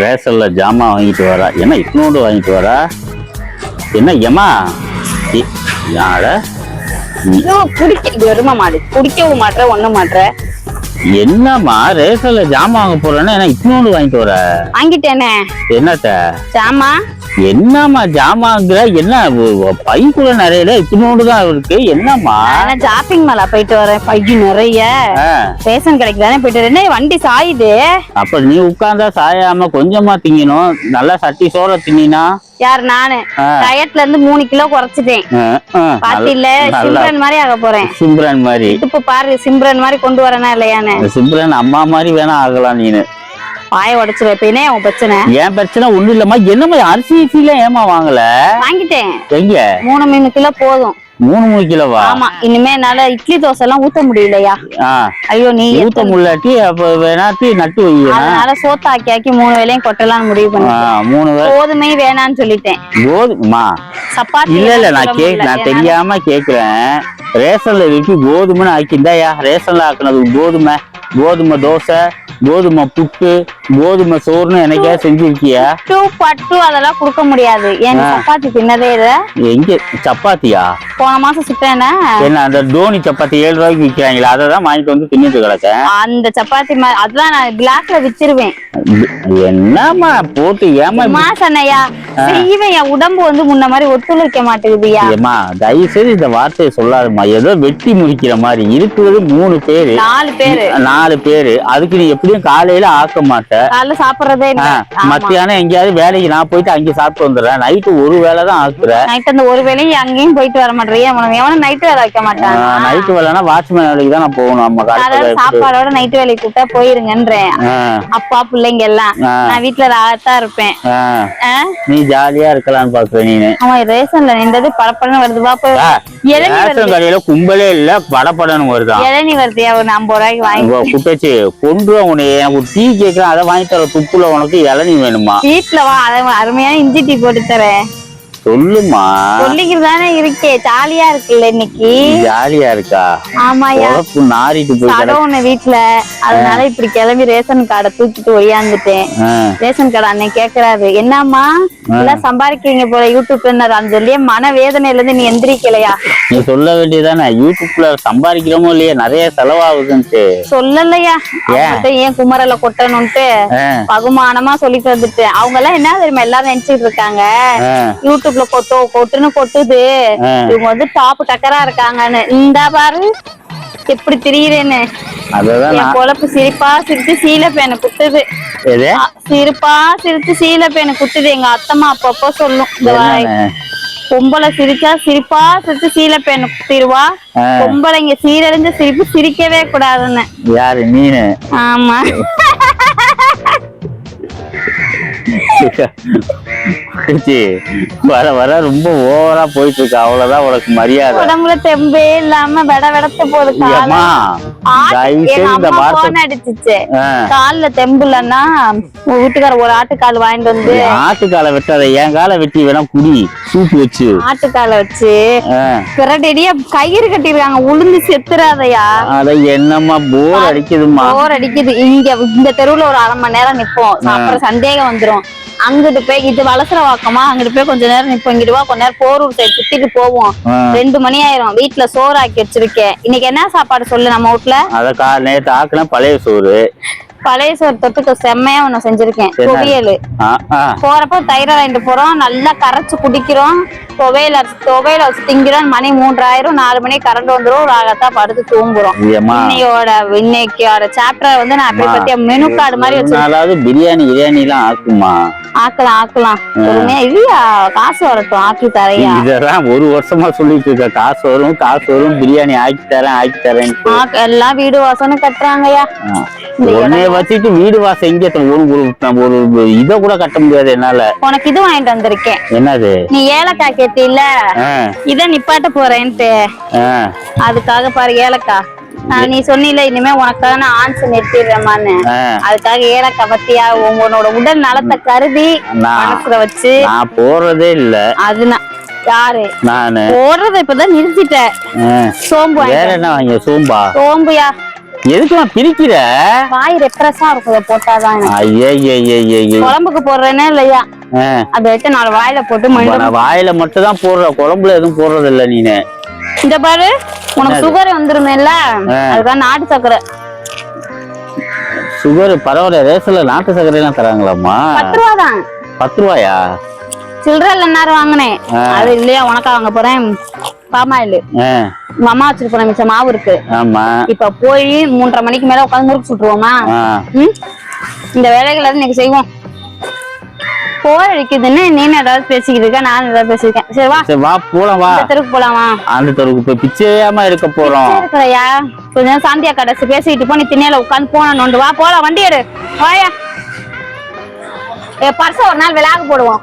ரேஷன்ல ஜாமான் வாங்கிட்டு வரா என்ன இட்னோடு வாங்கிட்டு வரா என்ன ஏமா யார? வருமா மாடு. குடிக்கவும் மாட்ற ஒண்ணும் மாட்ற. என்னம்மா ரேஷன்ல ஜாமான் வாங்க போறேன்னா என்ன இட்னோடு வாங்கிட்டு வர? வாங்கிட்டேனே. என்னத்த? சாமா என்னம்மா ஜாமாங்கிற என்ன பைக்குள்ள நிறைய இட்னோடு தான் இருக்கு. என்னம்மா? நான் ஜாப்பிங் மேல போயிட்டு வரேன். பையு நிறைய. ரேஷன் கடைக்கு தானே போயிட்டு வரேன். வண்டி சாயுது? அப்ப நீ உட்கார்ந்தா சாயாம கொஞ்சமா திங்கணும். நல்லா சட்டி சோற தின்னா யார் நானு. டயட்ல இருந்து மூணு கிலோ குறைச்சிட்டேன். பாத்தில சிம்ரன் மாதிரி ஆக போறேன். சிம்ரன் மாதிரி. இப்ப பாரு சிம்ரன் மாதிரி கொண்டு வரேனா இல்லையான்னு. சிம்ரன் அம்மா மாதிரி வேணா ஆகலாம் நீனு. வாய உடைச்சிருவேன் இப்ப என்ன உன் பிரச்சனை. என் பிரச்சனை? ஒண்ணும் இல்லம்மா. என்னம்மா அரிசி அரிசியில ஏமா வாங்கல? வாங்கிட்டேன். எங்க? மூணு மூணு கிலோ போதும். மூணு மூணு கிலோவா? ஆமா. இனிமே என்னால இட்லி தோசை எல்லாம் ஊத்த முடியலையா? ஐயோ நீ ஊத்த முள்ளாட்டி அப்ப வேணாட்டி நட்டு வைக்கணும் அதனால சோத்த ஆக்கி ஆக்கி மூணு வேலையும் கொட்டலாம்னு முடிவு ஆ, பண்ணி மூணு கோதுமை வேணான்னு சொல்லிட்டேன். கோதுமா சப்பாத்தி இல்ல இல்ல நான் கே நான். தெரியாம கேக்குறேன். ரேஷன்ல இருக்கு கோதுமைன்னு ஆக்கிந்தாயா ரேஷன்ல ஆக்குனது கோதுமை கோதுமை தோசை. கோதுமை புட்டு கோதுமை சோறுன்னு எனக்கே செஞ்சிருக்கியா? டூ பட்டு அதெல்லாம் கொடுக்க முடியாது. ஏன் நீ சப்பாத்தி தின்னதே இல்ல. எங்க? சப்பாத்தியா? போன மாசம் சுட்டேனா. என்ன அந்த தோனி சப்பாத்தி ஏழு ரூபாய்க்கு விற்கிறாங்களா அதை தான் வாங்கிட்டு வந்து தின்னுட்டு கிடக்கேன். அந்த சப்பாத்தி அதெல்லாம் நான் கிளாஸ்ல விச்சிருவேன். என்னம்மா போட்டு ஏமா மாசனையா செய்வேன் என் உடம்பு வந்து முன்ன மாதிரி ஒத்துழைக்க மாட்டேங்குதுயா? ஏம்மா தயவு செய்து இந்த வார்த்தையை சொல்லாதம்மா. ஏதோ வெட்டி முடிக்கிற மாதிரி. இருக்கிறது மூணு பேரு. நாலு பேரு. நாலு பேரு. அதுக்கு நீ எப்படியும் காலையில ஆக்க மாட்ட காலைல சாப்பிடுறதே இல்ல. மத்தியானம் எங்கேயாவது வேலைக்கு நான் போயிட்டு அங்கே சாப்பிட்டு வந்துடுறேன். நைட்டு ஒரு வேலை தான் ஆக்குறேன். நைட் அந்த ஒரு வேலையும் அங்கேயும் போயிட்டு வர மாட்டேறியா. எவனும் நைட்டு வேலை வைக்க மாட்டான்? நைட்டு வேலைனா வாட்ச்மேன் வேலைக்கு தான் நான் போகணும். நம்ம காலத்துல சாப்பாடோட நைட்டு வேலைக்கு கூட்டா போயிருங்கன்றேன். அப்பா பிள்ளைங்க எல்லாம். நான் வீட்டுல ராகத்தா இருப்பேன்? நீ ஜாலியா இருக்கலாம்னு பாக்குற நீனு. அவன் ரேஷன்ல நின்றது படப்படன்னு வருது. பாப்ப கடையில கும்பலே இல்ல படப்படன்னு வருதான் இளநீ வருதுயா ஒரு ஐம்பது ரூபாய்க்கு வாங்கி குட்டச்சி கொண்டு எனக்கு ஒரு டீ கேட்கிறேன் அதை வாங்கி தர துப்புல உனக்கு இளநீ வேணுமா? வீட்டுல வா அருமையான இஞ்சி டீ போட்டு தரேன். சொல்லுமா. சொல்லிக்கிட்டு இருக்கே. ஜாலியா இருக்குல்ல இன்னைக்கு? ஜாலியா இருக்கா? ஆமாயா நாரிட்டு போய் கடை ஒண்ணு வீட்டுல அதனால இப்படி கிளம்பி ரேஷன் கார்டை தூக்கிட்டு ஒழியாந்துட்டேன் ஆ, ரேஷன் கடை அண்ணன் கேக்குறாரு. என்னம்மா எல்லாம் சம்பாதிக்கிறீங்க போல யூடியூப்ல அந்த சொல்லியே மன வேதனையில இருந்து நீ எந்திரிக்கலையா? நீ சொல்ல வேண்டியதானே யூடியூப்ல சம்பாதிக்கிறோமோ இல்லையா நிறைய செலவாகுதுன்ட்டு. சொல்லலையா? ஏன்? குமரல கொட்டணும்ட்டு பகுமானமா சொல்லிட்டு வந்துட்டேன். அவங்க எல்லாம் என்ன தெரியுமா எல்லாரும் நினைச்சிட்டு இருக்காங்க. ஆ, யூடியூப்ல கொட்டோ கொட்டுன்னு கொட்டுது. இவங்க வந்து டாப் டக்கரா இருக்காங்கன்னு. இந்த பாரு எப்படி திரியிறேன்னு. பொழப்பு சிரிப்பா சிரிச்சு சீல பேனை குத்துது. சிரிப்பா சிரிச்சு சீல பேனை குத்துது. எங்க அத்தம்மா அப்பப்போ சொல்லும்? பொம்பளை சிரிச்சா சிரிப்பா சிரிச்சு சீல பேனை குத்திடுவா. பொம்பளைங்க சீரழிஞ்ச சிரிப்பு சிரிக்கவே கூடாதுன்னு. யாரு நீனு? ஆமா. வர வர ரொம்ப ஓவரா போயிட்டு இருக்கு அவ்வளவுதான் உனக்கு மரியாதை. உடம்புல தெம்பே இல்லாம வெட வெடத்து போகுது காலம் இந்த வார்த்தை. கால்ல தெம்பு இல்லைன்னா வீட்டுக்கார ஒரு ஆட்டுக்கால் வாங்கிட்டு வந்து ஆட்டுக்கால வெட்டாத என் காலை வெட்டி வேணா குடி சூப்பு வச்சு. ஆட்டுக்கால வச்சு ஆ. பிறடடியா கயிறு கட்டிருக்காங்க உளுந்து செத்துறாதயா. அட என்னம்மா போர் அடிக்குதும்மா. போர் அடிக்குது. இங்க இந்த தெருவுல ஒரு அரை மணி நேரம் நிப்போம். அப்புறம் சந்தேகம் வந்துரும். அங்கிட்டு போய் இது வளசர வாக்கமா? அங்கிட்டு போய் கொஞ்ச நேரம் நிப்போம். இங்கிட்டு வா கொஞ்ச நேரம் போரூர் சைடு சுத்திட்டு போவோம். ரெண்டு மணி ஆயிரும். வீட்டுல சோறு ஆக்கி வச்சிருக்கேன். இன்னைக்கு என்ன சாப்பாடு சொல்லு நம்ம வீட்ல அத நேத்து ஆக்குன பழைய சோறு. பழைய சோறு தொட்டுக்க செம்மையா ஒண்ணு செஞ்சிருக்கேன்? துவையல். போறப்ப தயிரை வாங்கிட்டு போறோம். நல்லா கரைச்சு குடிக்கிறோம். துவையில துவையில வச்சு திங்கிறோம். மணி மூன்றாயிரம். நாலு மணிக்கு கரண்ட் வந்துரும். ராகத்தா படுத்து தூங்குறோம். இன்னையோட இன்னைக்கோட சாப்டர் வந்து நான் அப்படி பத்திய மெனு கார்டு மாதிரி ஒரு வச்சு நாளாவது பிரியாணி கிரியாணி எல்லாம் ஆக்குமா? ஆக்கலாம் ஆக்கலாம். பொறுமையா இல்லையா? காசு வரட்டும். ஆக்கி தரையா. இதெல்லாம் ஒரு வருஷமா சொல்லிட்டு இருக்க காசு வரும் காசு வரும். பிரியாணி ஆக்கி தரேன் ஆக்கி தரேன் ஆக்க- எல்லாம் வீடு வாசம்னு கட்டுறாங்கய்யா. உன்னைய வச்சுட்டு வீடு வாசம் எங்க? ஒரு ஒரு இத கூட கட்ட முடியாது என்னால. உனக்கு இது வாங்கிட்டு வந்திருக்கேன். என்னது? நீ ஏலக்காய் கேட்டில ஆ, இத நிப்பாட்ட போறேன்ட்டு. அதுக்காக பாரு ஏலக்காய் நான் நீ சொன்னில இனிமே உனக்காக நான் ஆன்ஸ் நிறுத்திடுறேமான்னு. அதுக்காக ஏலக்காய் பத்தியா? உன்னோட உடல் நலத்தை கருதி மனசுல வச்சு. நான் போறதே இல்ல. அது நான் யாரு? நானு. போடுறத இப்பதான் நிறுத்திட்ட ஆ. சோம்பு சோம்பா? சோம்புயா? எதுக்குமா பிரிக்கிற? வாய் ரெப்ரஸா இருக்கும் போட்டாதான் குழம்புக்கு போடுறேனே இல்லையா அதை எடுத்து நாலு வாயில போட்டு நான் வாயில மட்டும் தான் போடுற குழம்புல எதுவும் போடுறது இல்ல நீனு இந்த பாரு உனக்கு சுகர் வந்துருமேல அதுதான் நாட்டு சக்கரை சுகர் பரவாயில்ல ரேஷன்ல நாட்டு சர்க்கரை எல்லாம் தராங்களாம்மா பத்து ரூபா தான் பத்து ரூபாயா சில்லற நேரம் வாங்கினேன் அது இல்லையா உனக்கா வாங்க போறேன் பாமாயில் உங்க அம்மா வச்சிட்டு போன மிச்சம் மாவு இருக்கு. ஆமா. இப்ப போய் மூன்றரை மணிக்கு மேல உட்காந்து முறுக்கு சுட்டுருவோமா? இந்த வேலைகளை இன்னைக்கு செய்வோம். போர் அடிக்குதுன்னு நீனு ஏதாவது பேசிக்கிட்டு இருக்க நானும் ஏதாவது பேசியிருக்கேன். சரி வா. சரி வா போலாம் வா. தெருக்கு போலாமா அந்த தெருவுக்கு போய் பிச்சையாம இருக்க போறோம். இருக்கிறையா? கொஞ்ச நேரம் சாந்தியா கடைசி பேசிக்கிட்டு போ நீ திண்ணையில உட்காந்து போன நோண்டு. வா போலாம் வண்டி எடு. வாயா. பர்ச ஒரு நாள் விளையாட போடுவோம்.